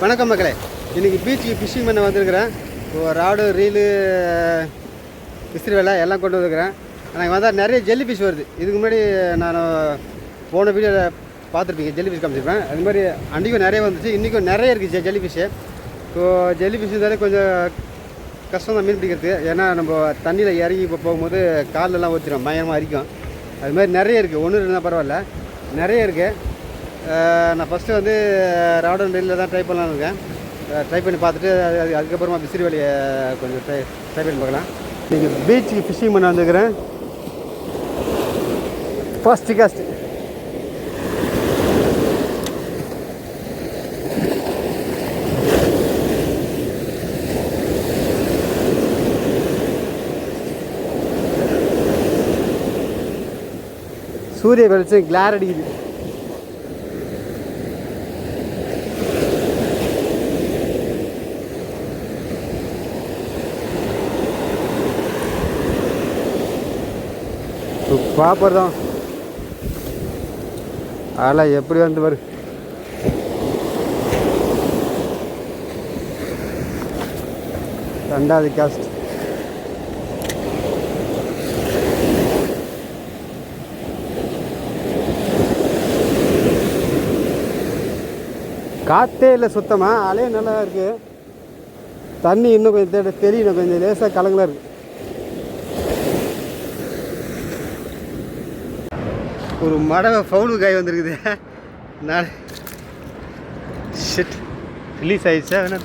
வணக்கம் மக்களே. இன்றைக்கி பீச்சுக்கு ஃபிஷிங் பண்ண வந்திருக்கிறேன். ராடு ரீலு விசிறு வேலை எல்லாம் கொண்டு வந்துருக்கிறேன். எனக்கு வந்தால் நிறைய ஜெல்லி ஃபிஷ் வருது. இதுக்கு முன்னாடி நான் போன வீடியோவில் பார்த்துருப்பீங்க ஜெல்லி ஃபிஷ் காமிச்சிருப்பேன். அது மாதிரி அன்றைக்கும் நிறைய வந்துச்சு இன்றைக்கும் நிறைய இருக்குது jelly fish so jelly fish இருந்தாலே கொஞ்சம் கஷ்டம் தான் மீன் பிடிக்கிறது ஏன்னா நம்ம தண்ணியில் இறங்கி இப்போ போகும்போது காலெல்லாம் ஊற்றிடும் பயமாக அரிக்கும். அது மாதிரி நிறைய இருக்குது ஒன்று இருந்தால் பரவாயில்ல. நிறைய இருக்குது நான் ஃபஸ்ட்டு வந்து ராடன் ரீலில் தான் ட்ரை பண்ணலான்னு இருக்கேன். ட்ரை பண்ணி பார்த்துட்டு அது அது- அதுக்கப்புறமா விசிறி வழியை கொஞ்சம் ட்ரை ட்ரை பண்ணி பார்க்கலாம். நீங்கள் பீச்சுக்கு ஃபிஷிங் பண்ண வந்துருக்கிறேன். ஃபஸ்ட்டு காஸ்ட் சூரிய வெளிச்சம் கிளார் அடிக்குது. பாப்பர் தான். அதெல்லாம் எப்படி வந்து பாரு. ரெண்டாவது காஸ்ட் காற்றே இல்லை சுத்தமாக அலையே நல்லா இருக்குது தண்ணி இன்னும் கொஞ்சம் தெரியணும் கொஞ்சம் லேசாக கலங்கலாக இருக்குது ஒரு மடவை ஃபவுனு காய் வந்திருக்குது. நான் ஷிட் ரிலீஸ் ஆயிடுச்சா? வேணா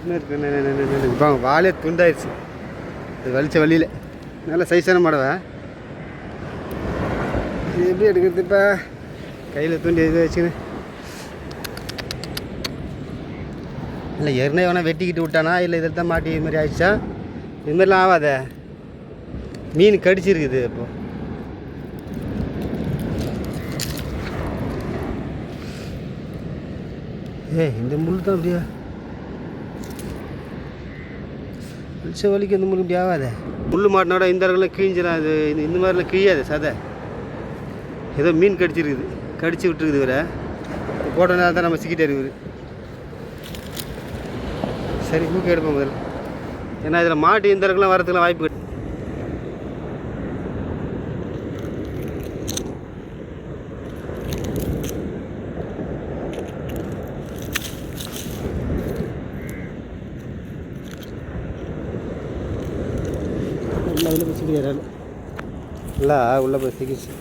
என்ன இருக்கு? என்ன, இப்போ வாலே துண்டாயிடுச்சு. அது வலிச்ச வழியில். நல்ல சைஸான மடவை. இது எப்படி எடுக்கிறது இப்போ? கையில் துண்டி எது வச்சுன்னு இல்லை ஏற்கனவே வேணால் வெட்டிக்கிட்டு விட்டானா? இல்லை இதில் தான் மாட்டி இது மாதிரி ஆயிடுச்சா? இது மாதிரிலாம் ஆகாத மீன் கடிச்சிருக்குது இப்போது ஏய் இந்த முள் தான் அப்படியா? வெளிச்ச வலிக்கு இந்த முள் இப்படி ஆகாத? முள் மாட்டினோட இந்த இடத்துல கிழிஞ்சிடும் அது இந்த இந்த மாதிரிலாம் கிழியாது சதை. ஏதோ மீன் கடிச்சிருக்குது. கடிச்சு விட்டுருக்குது இவரை. போட்ட நேரம் தான் நம்ம சிக்கிட்டே இருக்குது சரி ஊக்க எடுப்போம் முதல்ல. ஏன்னா இதில் மாட்டு இந்த இடத்துலாம் வரதுக்குலாம் வாய்ப்பு கிடையாது வெளியே போய் சிக்கிறாரு இல்லை உள்ளே போய் சிக்கிச்சு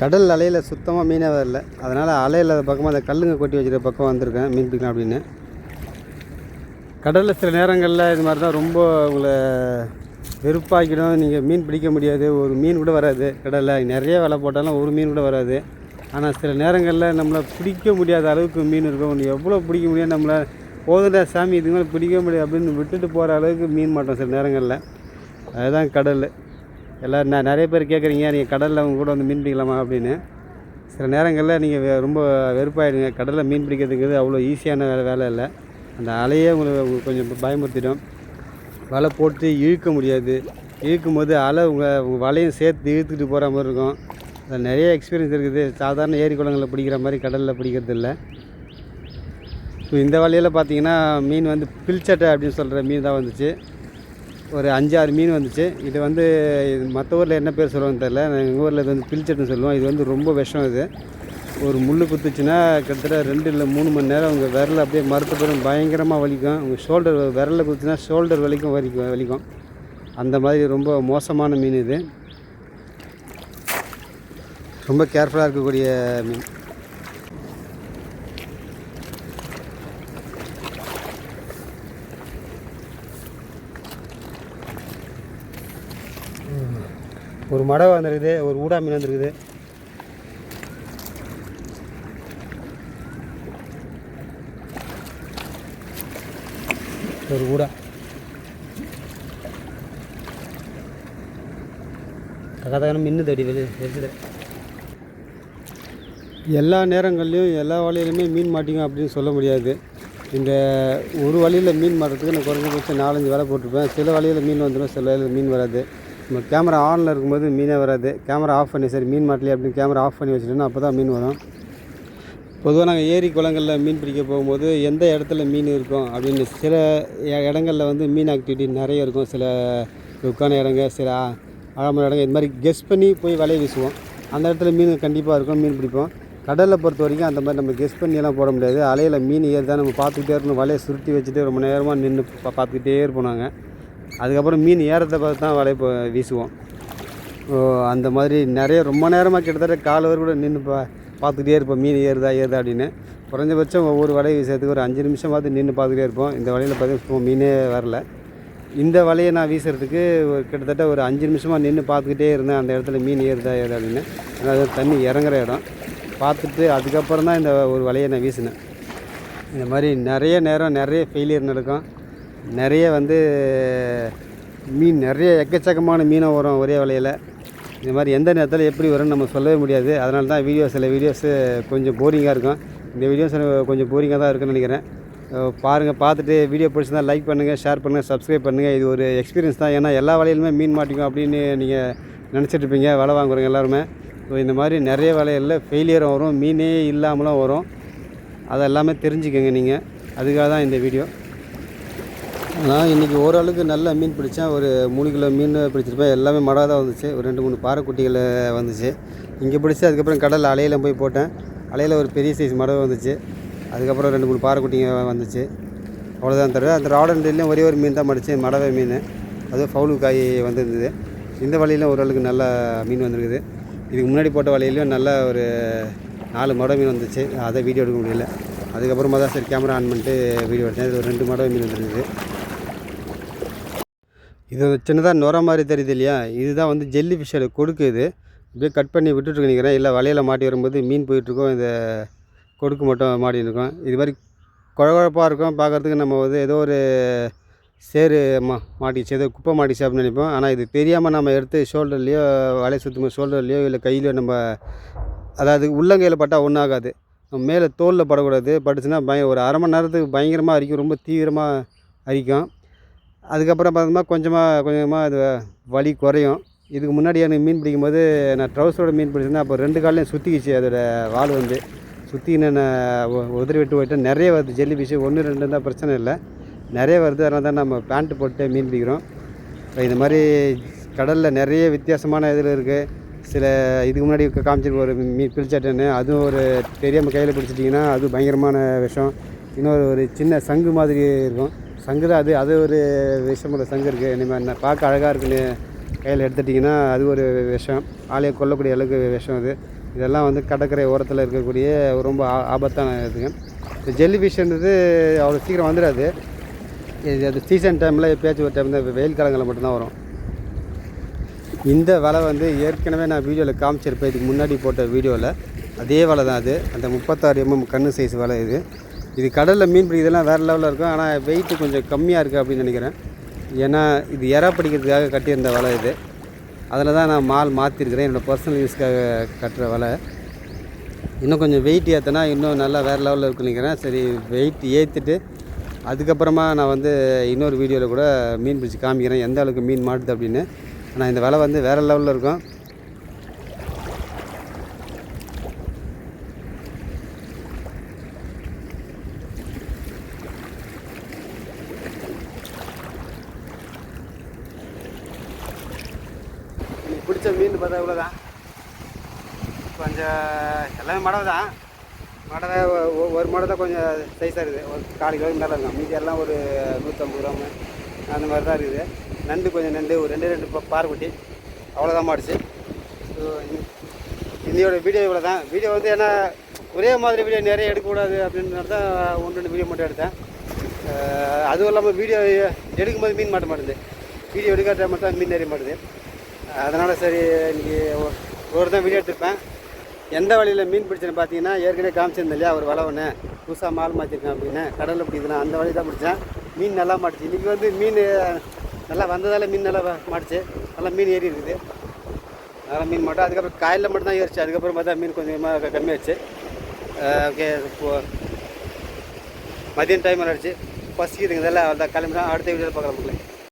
கடல் அலையில் சுத்தமாக மீனே வரல அதனால் அலையில் பக்கமாக அந்த கல்லுங்க கொட்டி வச்சுருக்க பக்கம் வந்திருக்கேன் மீன் பிடிக்கலாம் அப்படின்னு. கடலில் சில நேரங்களில் இது மாதிரி தான் ரொம்ப உங்களை வெறுப்பாக்கிடும். நீங்கள் மீன் பிடிக்க முடியாது. ஒரு மீன் கூட வராது கடலில். நிறைய வலை போட்டாலும் ஒரு மீன் கூட வராது. ஆனால் சில நேரங்களில் நம்மளை பிடிக்க முடியாத அளவுக்கு மீன் இருக்கும். ஒன்று எவ்வளோ பிடிக்க முடியாது நம்மளை போதுடா சாமி இதுக்கு மேலே பிடிக்க முடியாது அப்படின்னு விட்டுட்டு போகிற அளவுக்கு மீன் மாட்டோம் சில நேரங்களில். அதுதான் கடல். எல்லோரும் நான் நிறைய பேர் கேட்குறீங்க நீங்கள் கடலில் அவங்க கூட வந்து மீன் பிடிக்கலாமா? அப்படின்னு. சில நேரங்களில் நீங்கள் ரொம்ப வெறுப்பாயிடுங்க. கடலில் மீன் பிடிக்கிறதுக்கு அவ்வளோ ஈஸியான வேலை வேலை இல்லை. அந்த அலையே உங்களை உங்களுக்கு கொஞ்சம் பயமுறுத்திடும். வலை போட்டு இழுக்க முடியாது. இழுக்கும் போது அலை உங்கள் உங்கள் வலையும் சேர்த்து இழுத்துட்டு போகிற மாதிரி இருக்கும். அதில் நிறைய எக்ஸ்பீரியன்ஸ் இருக்குது. சாதாரண ஏரி குளங்களில் பிடிக்கிற மாதிரி கடலில் பிடிக்கிறது இல்லை. ஸோ இந்த வலையில் பார்த்தீங்கன்னா மீன் வந்து பில்ச்சட்டை அப்படின்னு சொல்கிற மீன் தான் வந்துச்சு. ஒரு அஞ்சாறு மீன் வந்துச்சு. இது வந்து மற்ற ஊரில் என்ன பேர் சொல்லுவோன்னு தெரில எங்கள் ஊரில் இது வந்து பில்ச்சட்டுன்னு சொல்லுவோம். இது வந்து ரொம்ப விஷம் இது. ஒரு முள் குத்துச்சுன்னா கிட்டத்தட்ட ரெண்டு இல்லை மூணு மணி நேரம் உங்கள் விரல் அப்படியே மறுத்த பிறகு பயங்கரமாக வலிக்கும். உங்கள் ஷோல்டர் விரலில் குத்துச்சுன்னா ஷோல்டர் வலிக்கும் வலிக்கும் வலிக்கும். அந்த மாதிரி ரொம்ப மோசமான மீன் இது. ரொம்ப கேர்ஃபுல்லாக இருக்கக்கூடிய மீன். ஒரு மடவை வந்துருக்குது ஒரு ஊடா மீன் வந்துருக்குது. ஒரு ஊடா கக்காதான மின்னுது அடி வெளியே வெளிச்சது எல்லா நேரங்கள்லையும் எல்லா வலையிலுமே மீன் மாட்டிங்க அப்படின்னு சொல்ல முடியாது. இந்த ஒரு வழியில் மீன் மாட்டுறதுக்கு நான் குறைஞ்சபட்சம் நாலஞ்சு வேலை போட்டிருப்பேன். சில வழியில் மீன் வந்துடும் சில வழியில் மீன் வராது. நம்ம கேமரா ஆனில் இருக்கும்போது மீனே வராது. கேமரா ஆஃப் பண்ணி சரி மீன் மாட்டலையே அப்படின்னு கேமரா ஆஃப் பண்ணி வச்சுட்டோன்னா அப்போ தான் மீன் வரும். பொதுவாக நாங்கள் ஏரி குளங்களில் மீன் பிடிக்க போகும்போது எந்த இடத்துல மீன் இருக்கும் அப்படின்னு சில இடங்களில் வந்து மீன் ஆக்டிவிட்டி நிறைய இருக்கும். சில உட்கான இடங்க சில ஆழமான இடங்க. இது மாதிரி கெஸ் பண்ணி போய் வலையை வீசுவோம். அந்த இடத்துல மீன் கண்டிப்பாக இருக்கும் மீன் பிடிப்போம். கடலில் பொறுத்த வரைக்கும் அந்த மாதிரி நம்ம கெஸ் பண்ணியெல்லாம் போட முடியாது. அலையில் மீன் ஏறுதான் நம்ம பார்த்துக்கிட்டே இருக்கணும். வலையை சுருட்டி வச்சுட்டு ரொம்ப நேரமாக நின்று பா பார்த்துக்கிட்டே இருப்போம் நாங்கள் அதுக்கப்புறம் மீன் ஏறத்தை பார்த்து தான் வலையை வீசுவோம். அந்த மாதிரி நிறைய ரொம்ப நேரமாக கிட்டத்தட்ட காலவர் வரை கூட நின்று பா பார்த்துக்கிட்டே இருப்போம். மீன் ஏறுதா ஏறுதா அப்படின்னு. குறைஞ்சபட்சம் ஒவ்வொரு வலையை வீசுறதுக்கு ஒரு அஞ்சு நிமிஷம் பார்த்து நின்று பார்த்துக்கிட்டே இருப்போம். இந்த வலையில் பார்த்தீங்கன்னா மீனே வரல. இந்த வலையை நான் வீசுறதுக்கு ஒரு கிட்டத்தட்ட ஒரு அஞ்சு நிமிஷமாக நின்று பார்த்துக்கிட்டே இருந்தேன். அந்த இடத்துல மீன் ஏறுதா ஏறுதா அப்படின்னு. அதாவது தண்ணி இறங்குற இடம். பார்த்துட்டு அதுக்கப்புறம் தான் இந்த ஒரு வலையை நான் வீசினேன். இந்த மாதிரி நிறைய நேரம் நிறைய ஃபெயிலியர் நடக்கும். நிறைய வந்து மீன் நிறைய எக்கச்சக்கமான மீனை வரும் ஒரே வலையில். இந்த மாதிரி எந்த நேரத்தில் எப்படி வரும்னு நம்ம சொல்லவே முடியாது. அதனால தான் வீடியோ சில வீடியோஸு கொஞ்சம் போரிங்காக இருக்கும். இந்த வீடியோஸ் கொஞ்சம் போரிங்காக தான் இருக்குன்னு நினைக்கிறேன். பாருங்கள் பார்த்துட்டு வீடியோ பிடிச்சிருந்தா லைக் பண்ணுங்கள் ஷேர் பண்ணுங்கள் சப்ஸ்கிரைப் பண்ணுங்கள் இது ஒரு எக்ஸ்பீரியன்ஸ் தான். ஏன்னா எல்லா வலையிலுமே மீன் மாட்டிக்கும் அப்படின்னு நீங்கள் நினச்சிட்ருப்பீங்க வலை வாங்குறவங்க எல்லாருமே. ஸோ இந்த மாதிரி நிறைய வலையில் ஃபெயிலியரும் வரும் மீனே இல்லாமலும் வரும். அதெல்லாமே தெரிஞ்சுக்கோங்க நீங்கள் அதுக்காக தான் இந்த வீடியோ நான் இன்றைக்கி ஓரளவுக்கு நல்ல மீன் பிடித்தேன் ஒரு மூணு கிலோ மீன் பிடிச்சிருப்பேன். எல்லாமே மடாக தான் வந்துச்சு. ஒரு ரெண்டு மூணு பாறைக்குட்டிகள் வந்துச்சு. இங்கே பிடிச்சி அதுக்கப்புறம் கடலில் அலையில் போய் போட்டேன். அலையில் ஒரு பெரிய சைஸ் மடவை வந்துச்சு. அதுக்கப்புறம் ரெண்டு மூணு பாறைக்குட்டிங்க வந்துச்சு. அவ்வளோதான் தருவேன் அந்த ராடன் டெல்லையும் ஒரே ஒரு மீன் தான் மடிச்சு மடவை மீன். அதுவும் ஃபவுலு காய் வந்திருந்தது. இந்த வலையிலும் ஓரளவுக்கு நல்ல மீன் வந்திருக்குது. இதுக்கு முன்னாடி போட்ட வலையிலையும் நல்ல ஒரு நாலு மட மீன் வந்துச்சு. அதை வீடியோ எடுக்க முடியல. அதுக்கப்புறமா தான் சரி கேமரா ஆன் பண்ணிட்டு வீடியோ எடுத்தேன். இது ஒரு ரெண்டு மடவை மீன் வந்துருக்குது. இது சின்னதாக நுர மாதிரி தெரியுது இல்லையா? இதுதான் வந்து ஜெல்லி ஃபிஷ்ஷோட கொடுக்கு இது. இப்படியே கட் பண்ணி விட்டுட்டு நினைக்கிறேன். இல்லை வலையில் மாட்டி வரும்போது மீன் போயிட்டுருக்கோம். இந்த கொடுக்கு மட்டும் மாட்டின்னு இருக்கும். இது மாதிரி குழகுழப்பாக இருக்கும். பார்க்குறதுக்கு நம்ம வந்து ஏதோ ஒரு சேரு மா மாட்டிச்சு ஏதோ குப்பை மாட்டிச்சு அப்படின்னு நினைப்போம். ஆனால் இது தெரியாமல் நம்ம எடுத்து ஷோல்டர்லேயோ வலையை சுற்றும் ஷோல்டர்லேயோ இல்லை கையிலையோ நம்ம அதாவது உள்ளங்கையில் பட்டால் ஒன்றும் ஆகாது. மேலே தோலில் படக்கூடாது. பட்டுச்சுன்னா பய ஒரு அரை மணி நேரத்துக்கு பயங்கரமாக அரிக்கும். ரொம்ப தீவிரமாக அரிக்கும். அதுக்கப்புறம் பார்த்தோம்னா கொஞ்சமாக கொஞ்சமாக அது வலி குறையும். இதுக்கு முன்னாடி எனக்கு மீன் பிடிக்கும்போது நான் ட்ரௌசரோட மீன் பிடிச்சிருந்தேன். அப்போ ரெண்டு காலையும் சுற்றிக்கிச்சு அதோட வால் வந்து. சுற்றின்னு நான் உ- உதறி விட்டு போய்ட்டு நிறைய வருது ஜெல்லி ஃபிஷ்ஷு ஒன்று ரெண்டு தான் பிரச்சனை இல்லை. நிறைய வருது அதனால தான் நம்ம பேண்ட்டு போட்டு மீன் பிடிக்கிறோம். இப்போ இந்த மாதிரி கடலில் நிறைய வித்தியாசமான இதில் இருக்குது சில இதுக்கு முன்னாடி காமிச்சிருக்க ஒரு மீன் பிரிச்சாட்டன்னு அதுவும் ஒரு தெரியாமல் கையில் பிடிச்சிட்டிங்கன்னா அது பயங்கரமான விஷம். இன்னொரு ஒரு சின்ன சங்கு மாதிரி இருக்கும். சங்கு தான் அது அது ஒரு விஷமுள்ள சங்கு இருக்குது இனிமேல் என்ன பார்க்க அழகாக இருக்குன்னு கையில் எடுத்துட்டிங்கன்னா அது ஒரு விஷம். ஆலையை கொல்லக்கூடிய அளவுக்கு விஷம் அது. இதெல்லாம் வந்து கடற்கரை ஓரத்தில் இருக்கக்கூடிய ரொம்ப ஆ- ஆபத்தான இதுங்க இந்த ஜெல்லி ஃபிஷ்ன்றது அவ்வளோ சீக்கிரம் வந்துடாது. இது அது சீசன் டைமில் எப்பயாச்சும் ஒரு டைம் தான் வெயில் காலங்களில் மட்டும்தான் வரும். இந்த வலை வந்து ஏற்கனவே நான் வீடியோவில் காமிச்சிருப்பேன். இதுக்கு முன்னாடி போட்ட வீடியோவில் அதே வலை தான் அது. அந்த முப்பத்தாறு எம்எம் கண்ணு சைஸ் வலை இது. இது கடலில் மீன் பிடிக்கிறதுலாம் வேறு லெவலில் இருக்கும். ஆனால் வெயிட்டு கொஞ்சம் கம்மியாக இருக்குது அப்படின்னு நினைக்கிறேன். ஏன்னா இது எறா பிடிக்கிறதுக்காக கட்டியிருந்த வலை இது. அதில் தான் நான் மால் மாற்றிருக்கிறேன் என்னோடய பர்சனல் யூஸ்க்காக கட்டுற வலை. இன்னும் கொஞ்சம் வெயிட் ஏற்றினா இன்னும் நல்லா வேறு லெவலில் இருக்குன்னு நினைக்கிறேன். சரி வெயிட் ஏற்றிட்டு அதுக்கப்புறமா நான் வந்து இன்னொரு வீடியோவில் கூட மீன் பிடிச்சி காமிக்கிறேன். எந்த அளவுக்கு மீன் மாட்டுது அப்படின்னு. ஆனால் இந்த விலை வந்து வேறு லெவலில் இருக்கும். பிடிச்ச மீன் பார்த்தா இவ்வளோதான் கொஞ்சம் எல்லாமே மடவை தான் மடவை ஒரு மடவை தான் கொஞ்சம் சைஸாக இருக்குது. ஒரு கால் கிலோ மேலே இருக்கும். மீதி எல்லாம் ஒரு நூற்றம்பது கிராமு. அந்த மாதிரி தான் இருக்குது. நண்டு கொஞ்சம் நண்டு ஒரு ரெண்டு ரெண்டு பா- பாறைக்குட்டி. அவ்வளோதான் மாடிச்சு ஸோ இன்னையோட வீடியோ இவ்வளோ தான் வீடியோ வந்து ஏன்னா ஒரே மாதிரி வீடியோ நிறைய எடுக்கக்கூடாது அப்படின்றத தான் ஒன்று ரெண்டு வீடியோ மட்டும் எடுத்தேன். அதுவும் இல்லாமல் வீடியோ எடுக்கும்போது மீன் மாட்ட மாட்டேது. வீடியோ எடுக்காத மட்டும் தான் மீன் நிறைய மாட்டுது. அதனால் சரி இன்றைக்கி ஒரு தான் வீடியோ எடுத்திருப்பேன். எந்த வழியில் மீன் பிடிச்சேன்னு பார்த்தீங்கன்னா ஏற்கனவே காமிச்சிருந்தேன் இல்லையா ஒரு வலை ஒன்று புதுசாக மால் மாற்றிருக்கேன் அப்படின்னு. கடலில் பிடிக்குதுன்னா அந்த வழி தான் பிடிச்சேன். மீன் நல்லா மாட்டுச்சு. இன்றைக்கி வந்து மீன் நல்லா வந்ததால் மீன் நல்லா மாட்டுச்சு. நல்லா மீன் ஏறி இருக்குது. அதனால் மீன் மாட்டோம். அதுக்கப்புறம் காயில் மட்டும் தான் ஏறிச்சு. அதுக்கப்புறம் பார்த்தா மீன் கொஞ்சமாக கம்மியாச்சு ஓகே இப்போ மதியம் டைம் ஆகிடுச்சு பசிக்குதுங்க இதெல்லாம் அவ்வளோதான் கிளம்பி அடுத்த வீடியோவில் பார்க்கலாம் மக்களே.